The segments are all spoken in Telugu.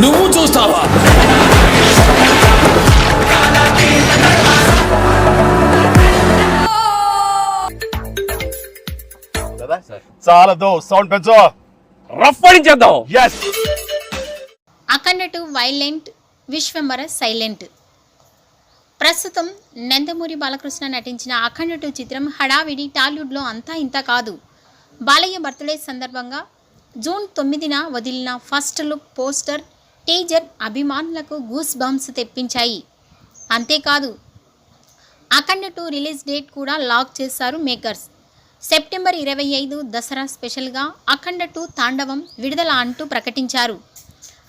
నువ్వు చూస్తావా? చాలదు సౌండ్ పెంచు. రఫ్ చేద్దాం. Yes Akhanda two violent Vishwambhara silent. ప్రస్తుతం నందమూరి బాలకృష్ణ నటించిన అఖండ టూ చిత్రం హడావిడి టాలీవుడ్లో అంతా ఇంత కాదు. బాలయ్య బర్త్డే సందర్భంగా జూన్ తొమ్మిదిన వదిలిన ఫస్ట్ లుక్ పోస్టర్ టీజర్ అభిమానులకు గూస్ బంప్స్ తెప్పించాయి. అంతేకాదు అఖండ టూ రిలీజ్ డేట్ కూడా లాక్ చేశారు మేకర్స్. సెప్టెంబర్ ఇరవై ఐదు దసరా స్పెషల్గా అఖండ టూ తాండవం విడుదల అంటూ ప్రకటించారు.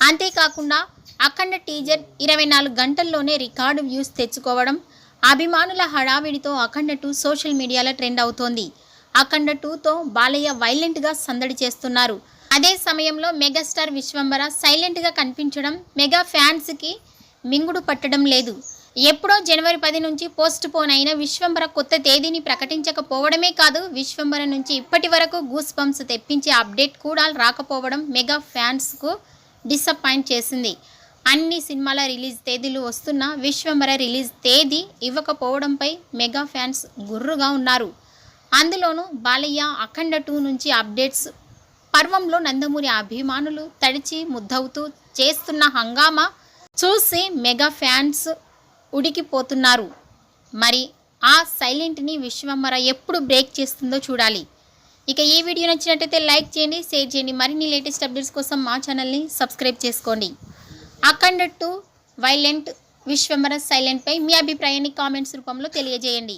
అంతేకాకుండా అఖండ టీజర్ ఇరవై నాలుగు గంటల్లోనే రికార్డు వ్యూస్ తెచ్చుకోవడం అభిమానుల హడావిడితో అఖండ టూ సోషల్ మీడియాలో ట్రెండ్ అవుతోంది. అఖండ టూతో బాలయ్య వైలెంట్గా సందడి చేస్తున్నారు. అదే సమయంలో మెగాస్టార్ విశ్వంబర సైలెంట్గా కనిపించడం మెగా ఫ్యాన్స్కి మింగుడు పట్టడం లేదు. ఎప్పుడో జనవరి పది నుంచి పోస్ట్ పోన్ అయిన విశ్వంబర కొత్త తేదీని ప్రకటించకపోవడమే కాదు విశ్వంబర నుంచి ఇప్పటి వరకు గూస్ బంప్స్ తెప్పించే అప్డేట్ కూడా రాకపోవడం మెగా ఫ్యాన్స్కు డిసప్పాయింట్ చేసింది. అన్ని సినిమాల రిలీజ్ తేదీలు వస్తున్నా విశ్వంబర రిలీజ్ తేదీ ఇవ్వకపోవడంపై మెగా ఫ్యాన్స్ గుర్రుగా ఉన్నారు. అందులోనూ బాలయ్య అఖండ టూ నుంచి అప్డేట్స్ పర్వంలో నందమూరి అభిమానులు తడిచి ముద్దవుతూ చేస్తున్న హంగామా చూసి మెగా ఫ్యాన్స్ ఉడికిపోతున్నారు. మరి ఆ సైలెంట్ని విశ్వమ్మర ఎప్పుడు బ్రేక్ చేస్తుందో చూడాలి. ఇక ఈ వీడియో నచ్చినట్టయితే లైక్ చేయండి షేర్ చేయండి. మరిన్ని లేటెస్ట్ అప్డేట్స్ కోసం మా ఛానల్ని సబ్స్క్రైబ్ చేసుకోండి. అఖండ టు వైలెంట్ విశ్వమర సైలెంట్పై మీ అభిప్రాయాన్ని కామెంట్స్ రూపంలో తెలియజేయండి.